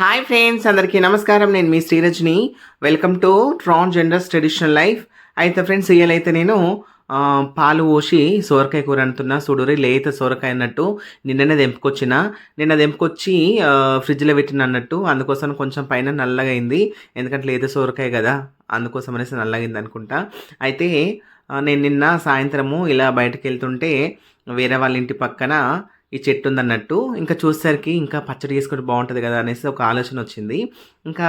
Hi friends అందరికీ నమస్కారం. నేను మీ Srirajni. Welcome to transgenders traditional life అయితే ఫ్రెండ్స్ ఇయ్యాలైతే నేను పాలు పోసి సోరకాయ కూర అంటున్నా. చూడురి లేత సోరకాయ అన్నట్టు. నిన్ననే తెంపుకొచ్చిన. నిన్న తెంపుకొచ్చి ఫ్రిడ్జ్లో పెట్టిన అన్నట్టు. అందుకోసం కొంచెం పైన నల్లగా అయింది. ఎందుకంటే లేత సోరకాయ కదా. అందుకోసం అనేసి నల్లగా అనుకుంటా. అయితే నేను నిన్న సాయంత్రము ఇలా బయటకు వెళ్తుంటే వేరే వాళ్ళ ఇంటి పక్కన ఈ చెట్టు ఉందన్నట్టు ఇంకా చూసేసరికి ఇంకా పచ్చడి చేసుకుంటే బాగుంటుంది కదా అనేసి ఒక ఆలోచన వచ్చింది. ఇంకా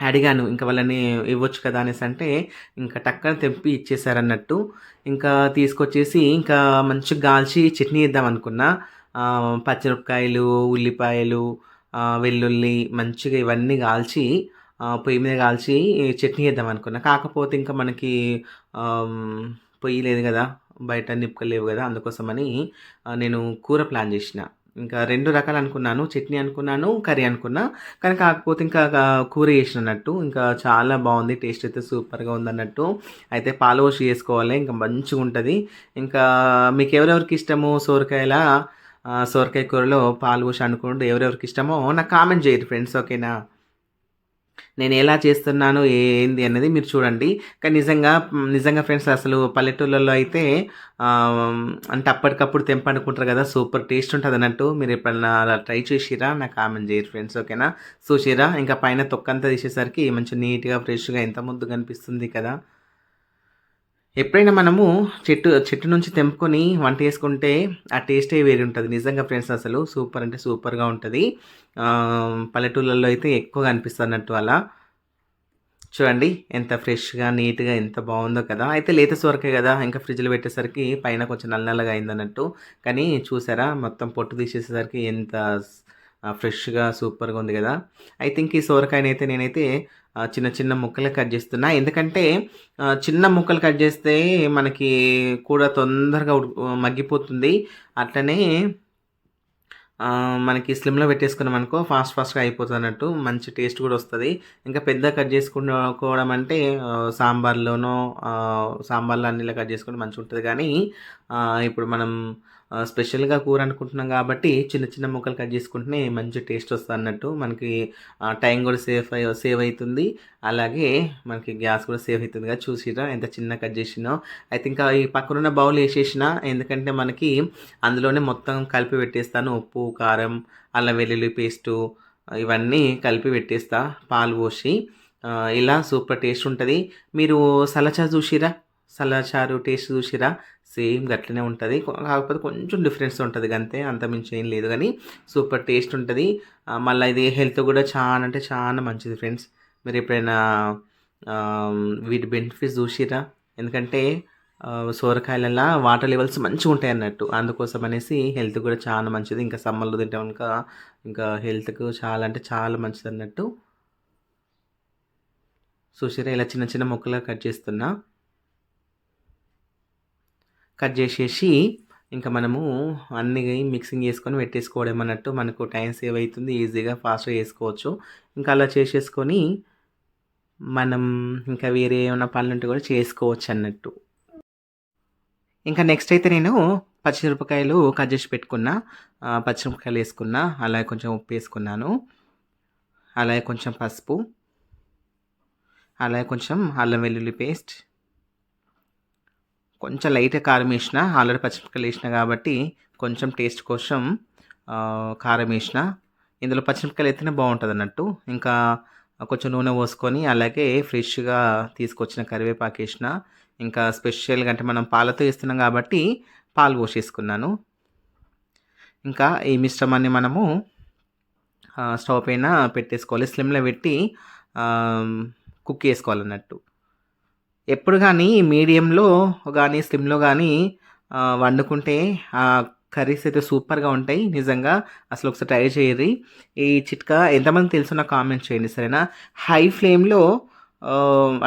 అడిగాను ఇంకా వాళ్ళని ఇవ్వచ్చు కదా అనేసి అంటే ఇంకా టక్కన తెంపి ఇచ్చేసారన్నట్టు ఇంకా తీసుకొచ్చేసి ఇంకా మంచిగా గాల్చి చట్నీ ఇద్దాం అనుకున్నా. పచ్చిమిరపకాయలు ఉల్లిపాయలు వెల్లుల్లి మంచిగా ఇవన్నీ కాల్చి పొయ్యి మీద కాల్చి చట్నీ వేద్దాం అనుకున్నా. కాకపోతే ఇంకా మనకి పొయ్యి లేదు కదా. బయట నిప్పుకలేవు కదా అందుకోసమని నేను కూర ప్లాన్ చేసిన. ఇంకా రెండు రకాలు అనుకున్నాను. చట్నీ అనుకున్నాను కర్రీ అనుకున్నా. కానీ కాకపోతే ఇంకా కూర చేసినట్టు ఇంకా చాలా బాగుంది టేస్ట్ అయితే సూపర్గా ఉందన్నట్టు అయితే పాలు పోసి చేసుకోవాలి ఇంకా మంచిగా ఉంటుంది. ఇంకా మీకు ఎవరెవరికి ఇష్టము సోరకాయల? సోరకాయ కూరలో పాలు పోసి అనుకుంటూ ఎవరెవరికి ఇష్టమో నాకు కామెంట్ చేయరు ఫ్రెండ్స్ ఓకేనా? నేను ఎలా చేస్తున్నాను ఏంది అనేది మీరు చూడండి. కానీ నిజంగా నిజంగా ఫ్రెండ్స్ అసలు పల్లెటూళ్ళలో అయితే అంటే అప్పటికప్పుడు తెంపనుకుంటారు కదా సూపర్ టేస్ట్ ఉంటుంది అన్నట్టు. మీరు ఎప్పుడన్నా అలా ట్రై చేసిరా? నాకు కామెంట్ చేయరు ఫ్రెండ్స్ ఓకేనా? చూసిరా? ఇంకా పైన తొక్కంతా తీసేసరికి మంచి నీట్గా ఫ్రెష్గా ఎంత ముద్దు కనిపిస్తుంది కదా. ఎప్పుడైనా మనము చెట్టు చెట్టు నుంచి తెంపుకొని వంట చేసుకుంటే ఆ టేస్టే వేరే ఉంటుంది నిజంగా ఫ్రెండ్స్ అసలు సూపర్ అంటే సూపర్గా ఉంటుంది. పల్లెటూళ్ళల్లో అయితే ఎక్కువగా అనిపిస్తుంది అన్నట్టు అలా. చూడండి ఎంత ఫ్రెష్గా నీట్గా ఎంత బాగుందో కదా. అయితే లేత సొరకాయ కదా ఇంకా ఫ్రిడ్జ్లో పెట్టేసరికి పైన కొంచెం నల్ల నల్లగా అయిందన్నట్టు కానీ చూసారా మొత్తం పొట్టు తీసేసరికి ఎంత ఫ్రెష్గా సూపర్గా ఉంది కదా. ఐ థింక్ ఈ సోరకాయని నేనైతే చిన్న చిన్న ముక్కలు కట్ చేస్తున్నా. ఎందుకంటే చిన్న ముక్కలు కట్ చేస్తే మనకి కూడా తొందరగా మగ్గిపోతుంది. అట్లనే మనకి స్లిమ్లో పెట్టేసుకున్నాం అనుకో ఫాస్ట్ ఫాస్ట్గా అయిపోతుంది అన్నట్టు మంచి టేస్ట్ కూడా వస్తుంది. ఇంకా పెద్ద కట్ చేసుకోవడం అంటే సాంబార్లోనో సాంబార్లో అన్నిలా కట్ చేసుకుంటే మంచిగా ఉంటుంది కానీ ఇప్పుడు మనం స్పెషల్గా కూర అనుకుంటున్నాం కాబట్టి చిన్న చిన్న ముక్కలు కట్ చేసుకుంటేనే మంచి టేస్ట్ వస్తుంది అన్నట్టు మనకి టైం కూడా సేఫ్ అయి సేవ్ అవుతుంది. అలాగే మనకి గ్యాస్ కూడా సేవ్ అవుతుంది కదా చూసిరా ఎంత చిన్న కట్ చేసినో. అయితే ఇంకా ఈ పక్కనున్న బౌల్ వేసేసిన ఎందుకంటే మనకి అందులోనే మొత్తం కలిపి పెట్టేస్తాను. ఉప్పు కారం అల్లం వెల్లుల్లి పేస్టు ఇవన్నీ కలిపి పెట్టేస్తా పాలు పోసి. ఇలా సూపర్ టేస్ట్ ఉంటుంది. మీరు సలచా చూసిరా? సలాచారు టేస్ట్ చూసిరా? సేమ్ గట్లనే ఉంటుంది. కాకపోతే కొంచెం డిఫరెన్స్ ఉంటుంది అంతే అంత మించి ఏం లేదు కానీ సూపర్ టేస్ట్ ఉంటుంది. మళ్ళీ ఇది హెల్త్ కూడా చాలా అంటే చాలా మంచిది ఫ్రెండ్స్. మీరు ఎప్పుడైనా వీటి బెనిఫిట్స్ చూసిరా? ఎందుకంటే సోరకాయలలో వాటర్ లెవెల్స్ మంచిగా ఉంటాయి అన్నట్టు. అందుకోసం అనేసి హెల్త్ కూడా చాలా మంచిది. ఇంకా సమ్మర్లో తింటే కనుక ఇంకా హెల్త్కు చాలా అంటే చాలా మంచిది అన్నట్టు చూసిరా? ఇలా చిన్న చిన్న ముక్కలుగా కట్ చేస్తున్నా. కట్ చేసేసి ఇంకా మనము అన్ని మిక్సింగ్ చేసుకొని పెట్టేసుకోవడం అన్నట్టు మనకు టైం సేవ్ అవుతుంది ఈజీగా ఫాస్ట్గా చేసుకోవచ్చు. ఇంకా అలా చేసేసుకొని మనం ఇంకా వేరే ఏమైనా పనులు ఉంటే కూడా చేసుకోవచ్చు అన్నట్టు. ఇంకా నెక్స్ట్ అయితే నేను పచ్చిమిరపకాయలు కట్ చేసి పెట్టుకున్నా పచ్చిమిరపకాయలు వేసుకున్నా అలాగే కొంచెం ఉప్పు వేసుకున్నాను. అలాగే కొంచెం పసుపు అలాగే కొంచెం అల్లం వెల్లుల్లి పేస్ట్ కొంచెం లైట్గా కారం వేసిన ఆల్రెడీ పచ్చిమిరపకాయలు వేసిన కాబట్టి కొంచెం టేస్ట్ కోసం కారం వేసిన. ఇందులో పచ్చిమిరపకాయలు అయితేనే బాగుంటుంది అన్నట్టు ఇంకా కొంచెం నూనె పోసుకొని అలాగే ఫ్రెష్గా తీసుకొచ్చిన కరివేపాకు వేసిన ఇంకా స్పెషల్గా అంటే మనం పాలతో వేస్తున్నాం కాబట్టి పాలు పోసేసుకున్నాను. ఇంకా ఈ మిశ్రమాన్ని మనము స్టవ్ పైన పెట్టేసుకోవాలి. స్లిమ్లో పెట్టి కుక్ చేసుకోవాలన్నట్టు. ఎప్పుడు కానీ మీడియంలో కానీ స్లిమ్లో కానీ వండుకుంటే ఆ కర్రీస్ అయితే సూపర్గా ఉంటాయి. నిజంగా అసలు ఒకసారి ట్రై చేయరు ఈ చిట్కా ఎంతమంది తెలుసు నాకు కామెంట్ చేయండి సరేనా? హై ఫ్లేమ్లో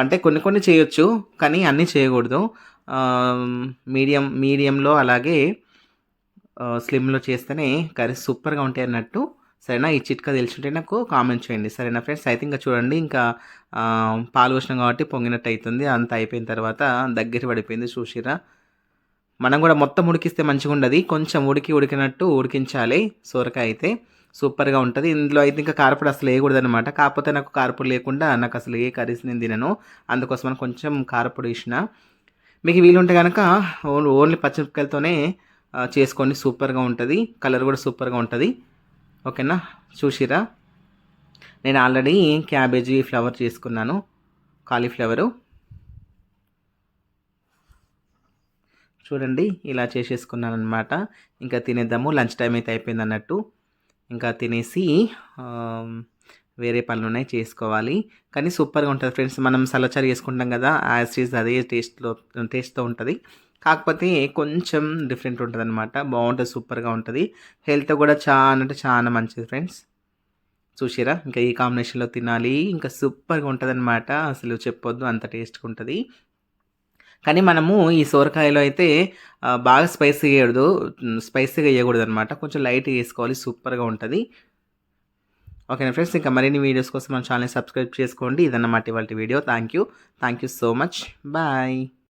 అంటే కొన్ని కొన్ని చేయొచ్చు కానీ అన్నీ చేయకూడదు. మీడియం మీడియంలో అలాగే స్లిమ్లో చేస్తేనే కర్రీస్ సూపర్గా ఉంటాయి అన్నట్టు సరేనా? ఈ చిట్కా తెలిసింటే నాకు కామెంట్ చేయండి. సరేనా ఫ్రెండ్స్ అయితే ఇంకా చూడండి ఇంకా పాలు పోసినాం కాబట్టి పొంగినట్టు అవుతుంది అంత అయిపోయిన తర్వాత దగ్గర పడిపోయింది చూసిరా మనం కూడా మొత్తం ఉడికిస్తే మంచిగా ఉండదు. కొంచెం ఉడికి ఉడికినట్టు ఉడికించాలి సొరకాయ అయితే. సూపర్గా ఉంటుంది. ఇందులో అయితే ఇంకా కారపొడి అసలు వేయకూడదు అనమాట కాకపోతే నాకు కారపొడి లేకుండా నాకు అసలు ఏ కర్రీస్ నేను తినను. అందుకోసం కొంచెం కారపొడి వేసిన. మీకు వీలుంటే కనుక ఓన్లీ పచ్చిమిరపకాయలతోనే ఆ, చేసుకోండి. సూపర్గా ఉంటుంది. కలర్ కూడా సూపర్గా ఉంటుంది. ఓకేనా? చూసిరా? నేను ఆల్రెడీ క్యాబేజీ ఫ్లవర్ చేసుకున్నాను. కాలీఫ్లవరు. చూడండి ఇలా చేసేసుకున్నాను అనమాట ఇంకా తినేద్దాము. లంచ్ టైం అయితే అయిపోయింది అన్నట్టు. ఇంకా తినేసి వేరే పనులు ఉన్నాయి చేసుకోవాలి. కానీ సూపర్గా ఉంటుంది ఫ్రెండ్స్. మనం సలచారు చేసుకుంటాం కదా యాజ్ ఈజ్ అదే టేస్ట్లో టేస్ట్తో ఉంటుంది. కాకపోతే కొంచెం డిఫరెంట్ ఉంటుంది అనమాట బాగుంటుంది సూపర్గా ఉంటుంది. హెల్త్ కూడా చాలా అంటే చాలా మంచిది ఫ్రెండ్స్ చూసిరా ఇంకా ఈ కాంబినేషన్లో తినాలి. ఇంకా సూపర్గా ఉంటుంది అనమాట అసలు చెప్పొద్దు అంత టేస్ట్గా ఉంటుంది. కానీ మనము ఈ సోరకాయలో అయితే బాగా స్పైసీ వేయకూడదు. స్పైసీగా వేయకూడదు అనమాట కొంచెం లైట్గా వేసుకోవాలి సూపర్గా ఉంటుంది. ఓకేనా ఫ్రెండ్స్ ఇంకా మరిన్ని వీడియోస్ కోసం మన ఛానల్ సబ్స్క్రైబ్ చేసుకోండి. ఇదన్నమాట ఇవాళ video thank you thank you so much bye